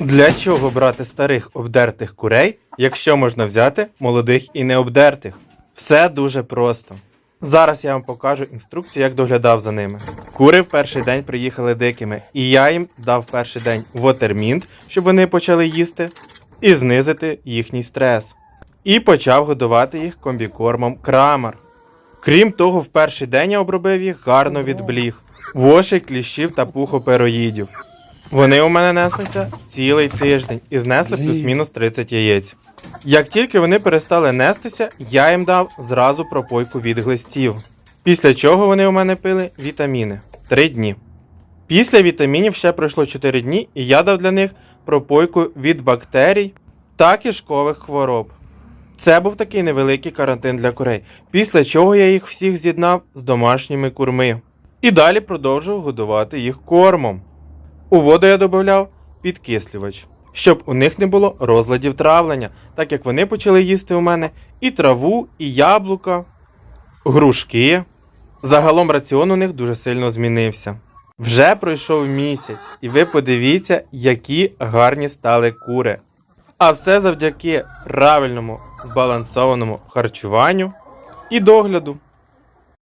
Для чого брати старих обдертих курей, якщо можна взяти молодих і необдертих? Все дуже просто. Зараз я вам покажу інструкцію, як доглядав за ними. Кури в перший день приїхали дикими, і я їм дав перший день вотермінт, щоб вони почали їсти, і знизити їхній стрес. І почав годувати їх комбікормом крамар. Крім того, в перший день я обробив їх гарно від бліг, вошей, кліщів та пухопероїдів. Вони у мене неслися цілий тиждень і знесли плюс-мінус 30 яєць. Як тільки вони перестали нестися, я їм дав зразу пропойку від глистів. Після чого вони у мене пили вітаміни 3 дні. Після вітамінів ще пройшло 4 дні, і я дав для них пропойку від бактерій та кишкових хвороб. Це був такий невеликий карантин для курей, після чого я їх всіх з'єднав з домашніми курми. І далі продовжував годувати їх кормом. У воду я додавав підкислювач, щоб у них не було розладів травлення, так як вони почали їсти у мене і траву, і яблука, грушки. Загалом раціон у них дуже сильно змінився. Вже пройшов місяць, і ви подивіться, які гарні стали кури. А все завдяки правильному збалансованому харчуванню і догляду.